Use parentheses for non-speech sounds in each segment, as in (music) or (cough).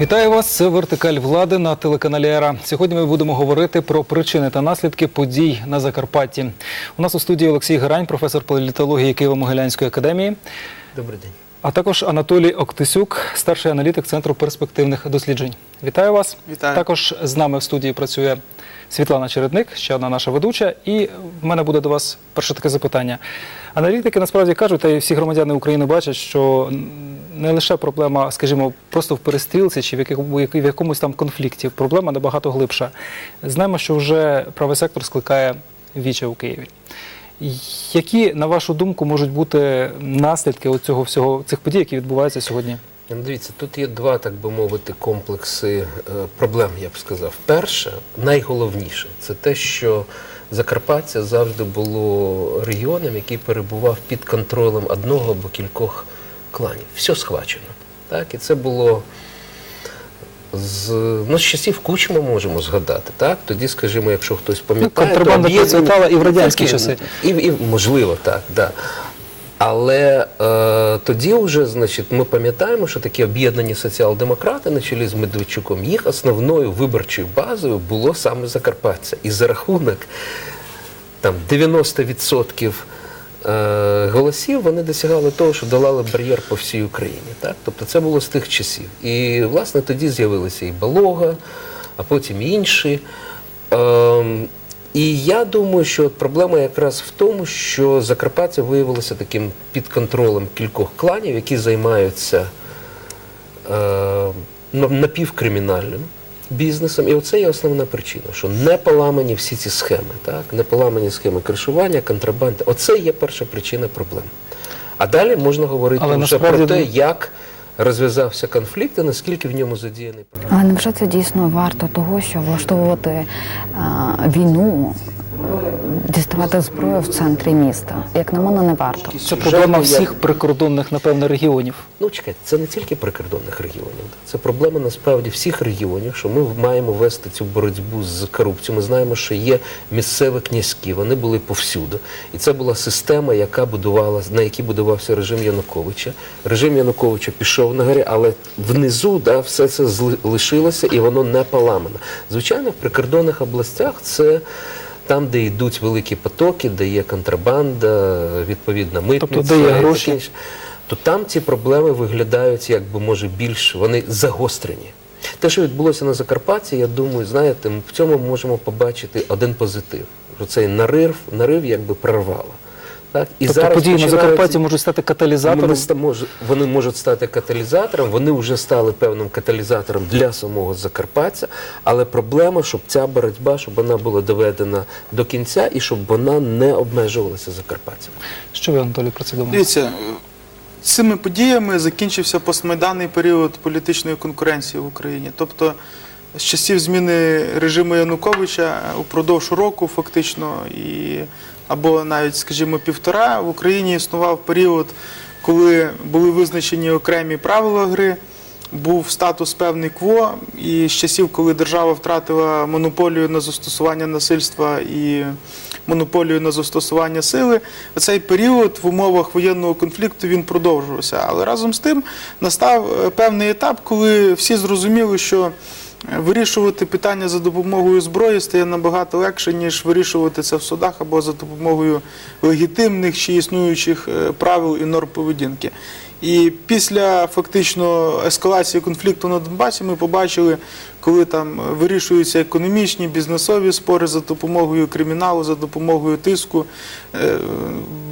Вітаю вас. Це вертикаль влади на телеканалі ЕРА. Сьогодні ми будемо говорити про причини та наслідки подій на Закарпатті. У нас у студії Олексій Герань, професор політології Києво-Могилянської академії, Добрий день. А також Анатолій Октисюк, старший аналітик Центру перспективних досліджень. Вітаю вас. Вітаю. Також з нами в студії працює Світлана Чередник, ще одна наша ведуча. І в мене буде до вас перше таке запитання. Аналітики насправді кажуть, та й всі громадяни України бачать, що не лише проблема, скажімо, просто в перестрілці чи в якому- в якомусь там конфлікті. Проблема набагато глибша. Знаємо, що вже правий сектор скликає віче у Києві. Які, на вашу думку, можуть бути наслідки цього всього цих подій, які відбуваються сьогодні? Ну, Дивіться, тут є два, так би мовити, комплекси е, проблем, я б сказав. Перше, найголовніше, це те, що Закарпаття завжди було регіоном, який перебував під контролем одного або кількох кланів. Все схвачено. Так? І це було з, ну, з часів Кучма можемо згадати. Так? Тоді, скажімо, якщо хтось пам'ятає, Ну, контрабанда процвітала і в радянські часи. І, і, можливо, так, да. Але е, тоді вже, значить, ми пам'ятаємо, що такі об'єднані соціал-демократи на чолі з Медведчуком, їх основною виборчою базою було саме Закарпаття. І за рахунок там 90% е, голосів вони досягали того, що долали бар'єр по всій Україні. Так? Тобто це було з тих часів. І власне тоді з'явилися і Балога, а потім і інші. Ем, і я думаю, що проблема якраз в тому, що Закарпаття виявилося таким під контролем кількох кланів, які займаються е, напівкримінальним бізнесом. І оце є основна причина, що не поламані всі ці схеми, так? не поламані схеми кришування, контрабанди. Оце є перша причина проблем. А далі можна говорити Але вже насправді, про те, як розв'язався конфлікт і наскільки в ньому задіяний Але невже це дійсно варто того, що влаштовувати а, війну, діставати зброю в центрі міста? Як на мене, не варто. Це проблема всіх прикордонних, напевно, регіонів. Ну, чекайте, це не тільки прикордонних регіонів. Це проблема насправді всіх регіонів, що ми маємо вести цю боротьбу з корупцією. Ми знаємо, що є місцеві князькі, вони були повсюди. І це була система, яка будувала, на якій будувався режим Януковича. Режим Януковича пішов на горі, але внизу да, все це лишилося і воно не поламано. Звичайно, в прикордонних областях це. Там, де йдуть великі потоки, де є контрабанда, відповідна митниця, Тобто, де є гроші? інше, то там ці проблеми виглядають, якби може більш вони загострені. Те, що відбулося на Закарпатті, я думаю, знаєте, в цьому можемо побачити один позитив. Що цей нарив, нарив якби прорвало. Так? І тобто зараз події на починаються- Закарпатті можуть стати каталізатором. вони, ста- мож- вони можуть стати каталізатором, вони вже стали певним каталізатором для самого Закарпаття, але проблема, щоб ця боротьба, щоб вона була доведена до кінця і щоб вона не обмежувалася Закарпаттям. Що ви, Анатолій, про це думаєте? Дивіться, цими подіями закінчився постмайданний період політичної конкуренції в Україні. Тобто з часів зміни режиму Януковича упродовж року, фактично, і або навіть, скажімо, півтора в Україні існував період, коли були визначені окремі правила гри. Був статус певний кво, і з часів, коли держава втратила монополію на застосування насильства і монополію на застосування сили, цей період в умовах воєнного конфлікту він продовжувався. Але разом з тим настав е, певний етап, коли всі зрозуміли, що вирішувати питання за допомогою зброї стає набагато легше, ніж вирішувати це в судах або за допомогою легітимних чи існуючих е, правил і норм поведінки. І після фактично ескалації конфлікту на Донбасі ми побачили, коли там вирішуються економічні, бізнесові спори за допомогою криміналу, за допомогою тиску, е,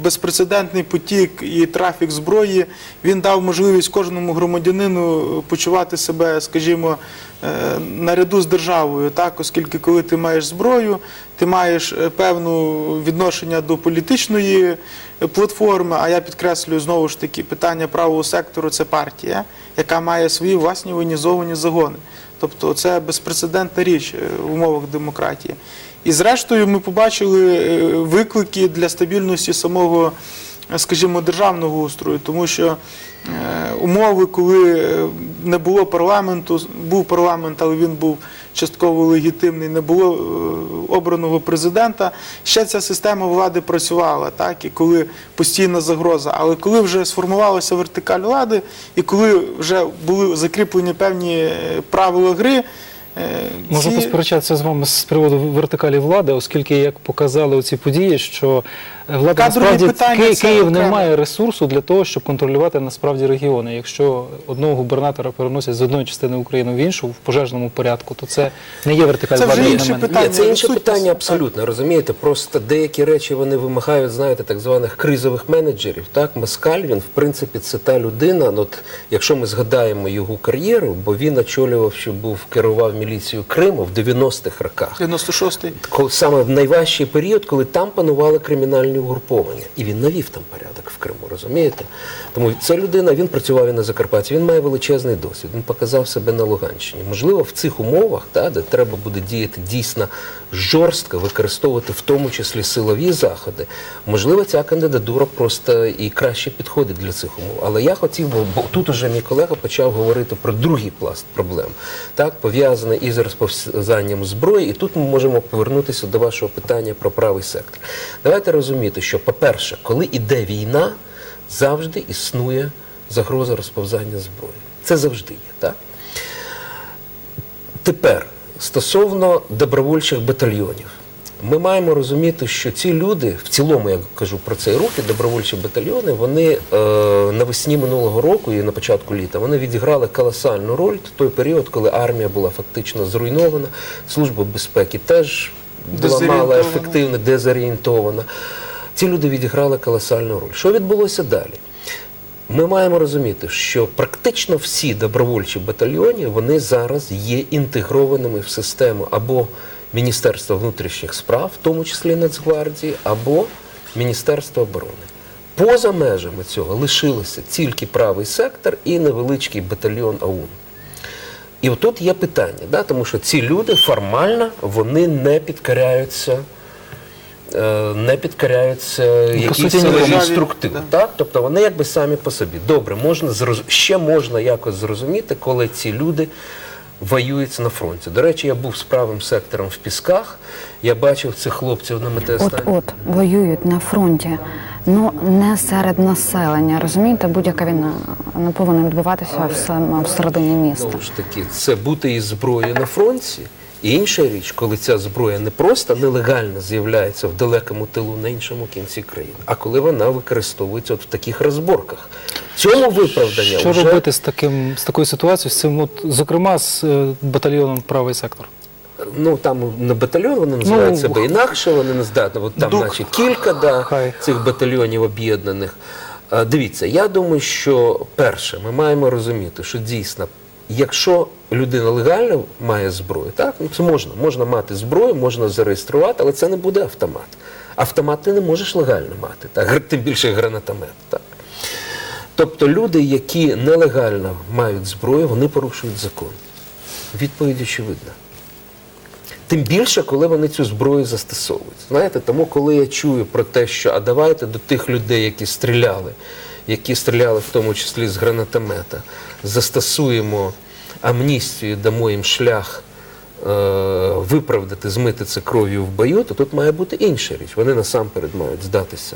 безпрецедентний потік і трафік зброї. Він дав можливість кожному громадянину почувати себе, скажімо, е, наряду з державою, так, оскільки коли ти маєш зброю, ти маєш е, певну відношення до політичної е, платформи. А я підкреслюю знову ж таки питання правого сектору це партія, яка має свої власні воєнізовані загони. Тобто це безпрецедентна річ е, в умовах демократії. І зрештою ми побачили е, виклики для стабільності самого, е, скажімо, державного устрою, тому що е, умови, коли е, не було парламенту, був парламент, але він був частково легітимний, не було е, обраного президента. Ще ця система влади працювала, так і коли постійна загроза. Але коли вже сформувалася вертикаль влади, і коли вже були закріплені певні е, правила гри. Е, Можу ці- посперечатися з вами з приводу вертикалі влади, оскільки, як показали оці події, що е, влада насправді Ки- Київ не має ресурсу для того, щоб контролювати насправді регіони. Якщо одного губернатора переносять з одної частини України в іншу в пожежному порядку, то це не є вертикаль Це вже інше питання. Ні, це інше питання абсолютно, розумієте? Просто деякі речі вони вимагають, знаєте, так званих кризових менеджерів. Так, Маскаль, він, в принципі, це та людина, ну, от, якщо ми згадаємо його кар'єру, бо він очолював, що був, керував міліцією Криму в 90-х роках. 96-й. Коли- саме в найважчий період, коли там панували кримінальні угруповання. І він навів там порядок в Криму, розумієте? Тому ця людина, він працював і на Закарпатті, він має величезний досвід, він показав себе на Луганщині. Можливо, в цих умовах, та, де треба буде діяти дійсно жорстко, використовувати в тому числі силові заходи, можливо, ця кандидатура просто і краще підходить для цих умов. Але я хотів би, бо тут уже мій колега почав говорити про другий пласт проблем, так, пов'язаний із розповзанням зброї, і тут ми можемо повернутися до вашого питання про правий сектор. Давайте розуміти, що, по-перше, коли йде війна, завжди існує загроза розповзання зброї. Це завжди є, так? Тепер стосовно добровольчих батальйонів. Ми маємо розуміти, що ці люди, в цілому, я кажу про цей рух, і добровольчі батальйони, вони е, навесні минулого року і на початку літа вони відіграли колосальну роль в той період, коли армія була фактично зруйнована, служба безпеки теж була мало ефективна, дезорієнтована. Ці люди відіграли колосальну роль. Що відбулося далі? Ми маємо розуміти, що практично всі добровольчі батальйони вони зараз є інтегрованими в систему або Міністерства внутрішніх справ, в тому числі Нацгвардії, або Міністерства оборони. Поза межами цього лишилося тільки правий сектор і невеличкий батальйон АУН. І отут є питання, да? тому що ці люди формально вони не підкоряються. е, Не підкоряються силовій нікому. структурі. Да. Так? Тобто вони якби самі по собі. Добре, можна зроз... ще можна якось зрозуміти, коли ці люди воюють на фронті. До речі, я був з правим сектором в Пісках, я бачив цих хлопців на От, от воюють на фронті, ну не серед населення. Розумієте, будь-яка війна не повинна відбуватися в саме всередині міста. Знову ж таки, це бути із зброєю на фронті. І інша річ, коли ця зброя не просто нелегально з'являється в далекому тилу на іншому кінці країни, а коли вона використовується от в таких розборках. Цьому виправдання Що вже робити з таким з такою ситуацією, з цим, от, зокрема, з е, батальйоном правий сектор? ну там не батальйон, вони називають Ну, себе інакше, вони не здатні. От там, Дух. наче кілька да, Хай. цих батальйонів об'єднаних. Дивіться, я думаю, що перше, ми маємо розуміти, що дійсно, якщо людина легально має зброю, так ну це можна, можна мати зброю, можна зареєструвати, але це не буде автомат. Автомат ти не можеш легально мати, так (laughs) тим більше гранатомет. Так. Тобто люди, які нелегально мають зброю, вони порушують закон. Відповідь очевидна. Тим більше, коли вони цю зброю застосовують. Знаєте, тому коли я чую про те, що а давайте до тих людей, які стріляли, які стріляли в тому числі з гранатомета, застосуємо амністію, дамо їм шлях е, виправдати, змити це кров'ю в бою, то тут має бути інша річ. Вони насамперед мають здатися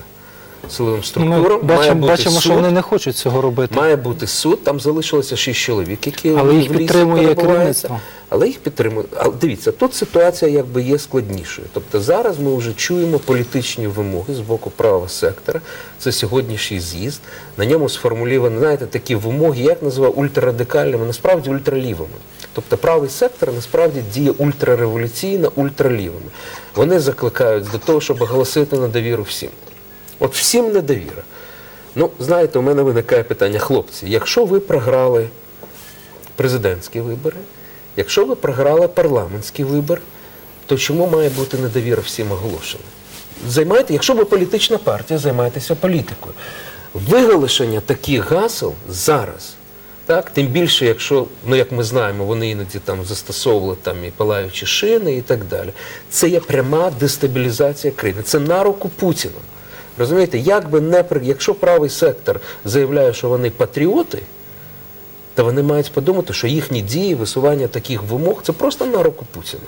силовим Ну, структурам. Має бачимо, бути бачимо, що вони не хочуть цього робити. Має бути суд, там залишилося шість чоловік, які Але їх підтримує керівництво. Але їх підтримує. Але дивіться, тут ситуація якби є складнішою. Тобто зараз ми вже чуємо політичні вимоги з боку правого сектора. Це сьогоднішній з'їзд. На ньому сформульовані, знаєте, такі вимоги, як називаю, ультрарадикальними, насправді ультралівими. Тобто правий сектор насправді діє ультрареволюційно, ультралівими. Вони закликають до того, щоб оголосити недовіру всім. От всім недовіра. Ну, знаєте, у мене виникає питання, хлопці, якщо ви програли президентські вибори, якщо ви програли парламентський вибор, то чому має бути недовіра всім оголошена? Займайте, якщо ви політична партія, займайтеся політикою. Виголошення таких гасел зараз, так, тим більше, якщо, ну як ми знаємо, вони іноді там застосовували там і палаючі шини і так далі. Це є пряма дестабілізація країни. Це на руку Путіна. Розумієте, як би не при- якщо правий сектор заявляє, що вони патріоти, то вони мають подумати, що їхні дії, висування таких вимог це просто на руку Путіна.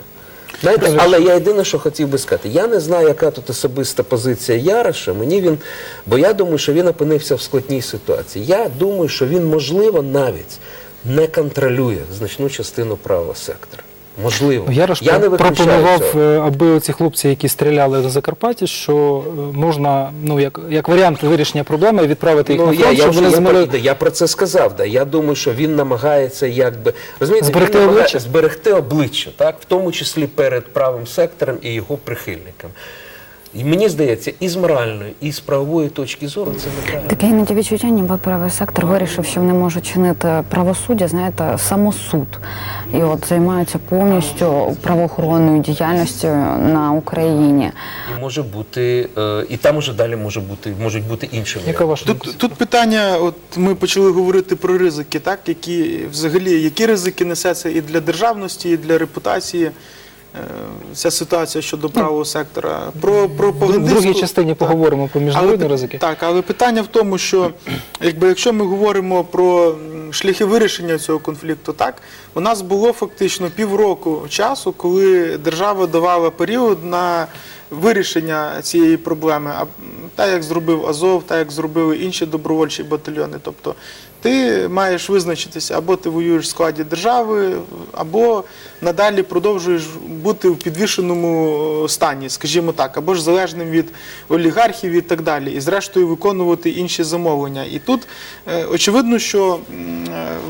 Знаєте, але я єдине, що хотів би сказати, я не знаю, яка тут особиста позиція Яроша. Мені він, бо я думаю, що він опинився в складній ситуації. Я думаю, що він, можливо, навіть не контролює значну частину правого сектора. Можливо, я, я не пропонував, цього. е, аби ці хлопці, які стріляли на Закарпатті, що е, можна, ну як, як варіант вирішення проблеми, відправити їх Ну, на фронт, я, щоб я, вони я, змогли про- я про це сказав. Да. Я думаю, що він намагається якби розумієте, Зберегти обличчя? зберегти обличчя, так, в тому числі перед правим сектором і його прихильниками. І мені здається, і з моральної, і з правової точки зору це неправильно. Таке іноді відчуття, ніби правий сектор вирішив, що вони можуть чинити правосуддя, знаєте, самосуд. І от займаються повністю правоохоронною діяльністю на Україні. І може бути, е, і там уже далі може бути, можуть бути інші Яка варіанти. Тут, тут питання, от ми почали говорити про ризики, так? Які взагалі які ризики несеться і для державності, і для репутації. Е, Ця ситуація щодо правого сектора. Про В другій частині Так. поговоримо про міжнародні Але, ризики. Так, але питання в тому, що якби якщо ми говоримо про шляхи вирішення цього конфлікту, так у нас було фактично півроку часу, коли держава давала період на вирішення цієї проблеми. А так як зробив Азов, так як зробили інші добровольчі батальйони. Тобто ти маєш визначитися, або ти воюєш в складі держави, або надалі продовжуєш бути в підвішеному стані, скажімо так, або ж залежним від олігархів і так далі, і зрештою виконувати інші замовлення. І тут е, очевидно, що е,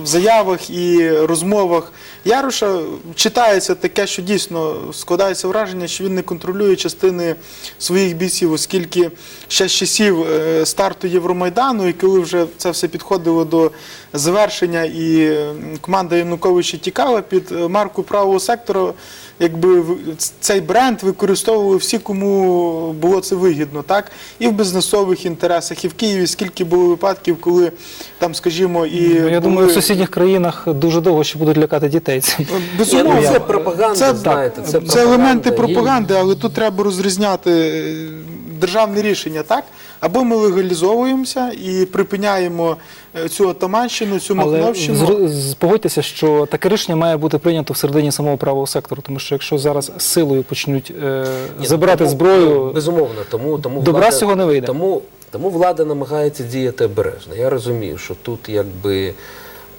в заявах і розмовах Яроша читається таке, що дійсно складається враження, що він не контролює частини своїх бійців, оскільки ще з часів е, старту Євромайдану, і коли вже це все підходило до завершення, і команда Януковича тікала під е, марку правого сектора, якби в- цей бренд використовували всі, кому було це вигідно, так і в бізнесових інтересах, і в Києві скільки було випадків, коли там, скажімо, і Ну, Я думаю, в сусідніх країнах дуже довго ще будуть лякати дітей. цим. Безумовно, ну, це пропаганда, Це, знаєте, це це, пропаганда. елементи пропаганди, але тут треба розрізняти е, державне рішення, так? Або ми легалізовуємося і припиняємо е, цю атаманщину, цю махновщину. погодьтеся, що таке рішення має бути прийнято всередині самого правого сектору, тому що якщо зараз силою почнуть е, Ні, забирати тому- зброю, безумовно, тому, тому Добра влада, з цього не вийде. Тому, тому влада намагається діяти обережно. Я розумію, що тут якби.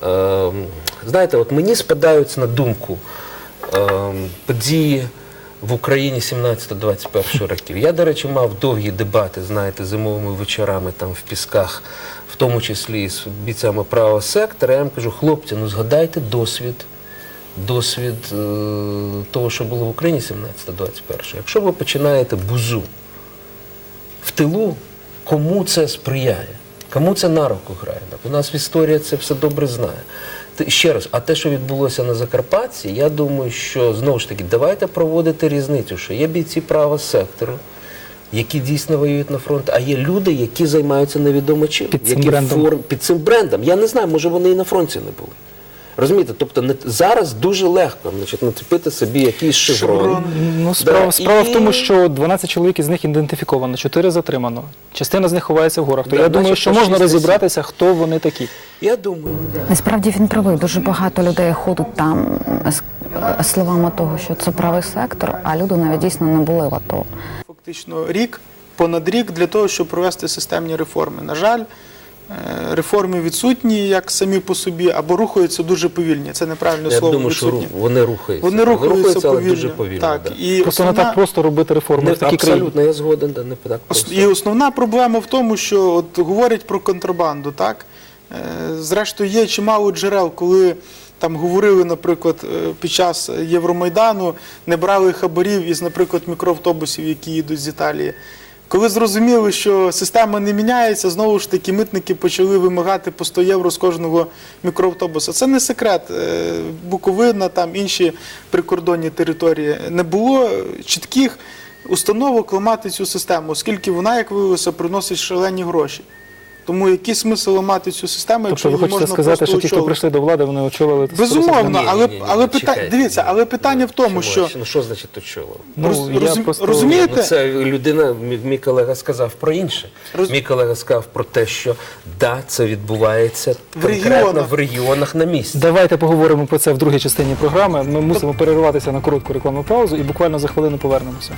Ем, знаєте, от мені спадаються на думку ем, події в Україні 17-21 років. Я, до речі, мав довгі дебати, знаєте, зимовими вечорами там в пісках, в тому числі з бійцями правого сектора. Я їм кажу, хлопці, ну згадайте досвід досвід е, того, що було в Україні 17-21. Якщо ви починаєте бузу в тилу, кому це сприяє? Кому це на руку грає? У нас в історії це все добре знає. Ще раз, а те, що відбулося на Закарпатті, я думаю, що знову ж таки давайте проводити різницю, що є бійці правого сектору, які дійсно воюють на фронт, а є люди, які займаються невідомо чим, Під цим які брендом. під цим брендом. Я не знаю, може вони і на фронті не були. Розумієте, тобто не, зараз дуже легко значить, нацепити собі якийсь шеврон. Шеврон. Ну, справа, Да, справа і- в тому, що 12 чоловік із них ідентифіковано, 4 затримано. Частина з них ховається в горах. То Да, я думаю, що можна розібратися, хто вони такі. Я думаю, Насправді він правий. Дуже багато людей ходить там з е, словами того, що це правий сектор, а люди навіть дійсно не були в АТО. Фактично рік, понад рік для того, щоб провести системні реформи. На жаль, реформи відсутні як самі по собі, або рухаються дуже повільні. Це неправильне я слово. думаю, що відсутні. ру- вони рухаються. Вони рухаються але повільно. дуже повільно. Так, да. і Просто не основна- так просто робити реформи Не, в такій країні. абсолютно, я згоден, да, не так Ос- просто. І основна проблема в тому, що от говорять про контрабанду, так? Е, Зрештою, є чимало джерел, коли там говорили, наприклад, е, під час Євромайдану, не брали хабарів із, наприклад, мікроавтобусів, які їдуть з Італії. Коли зрозуміли, що система не міняється, знову ж таки митники почали вимагати по 100 євро з кожного мікроавтобуса. Це не секрет. Е, Буковина, там інші прикордонні території. Не було чітких установок ламати цю систему, оскільки вона, як виявилося, приносить шалені гроші. Тому який смисл ламати цю систему, Тобто якщо ви її хочете можна сказати, просто що ті, хто очолити? прийшли до влади, вони очолили Безумовно, Ні, але, ні, ні, ні, але питання, чекайте. дивіться, але питання в тому, що Ну що значить очолив? Ну, Роз- я розум- просто... розумієте? Ну, це людина, мій, мій колега сказав про інше. Роз- Мій колега сказав про те, що да, це відбувається В конкретно регіонах. в регіонах на місці. Давайте поговоримо про це в другій частині програми. Ми мусимо перерватися на коротку рекламну паузу і буквально за хвилину повернемося.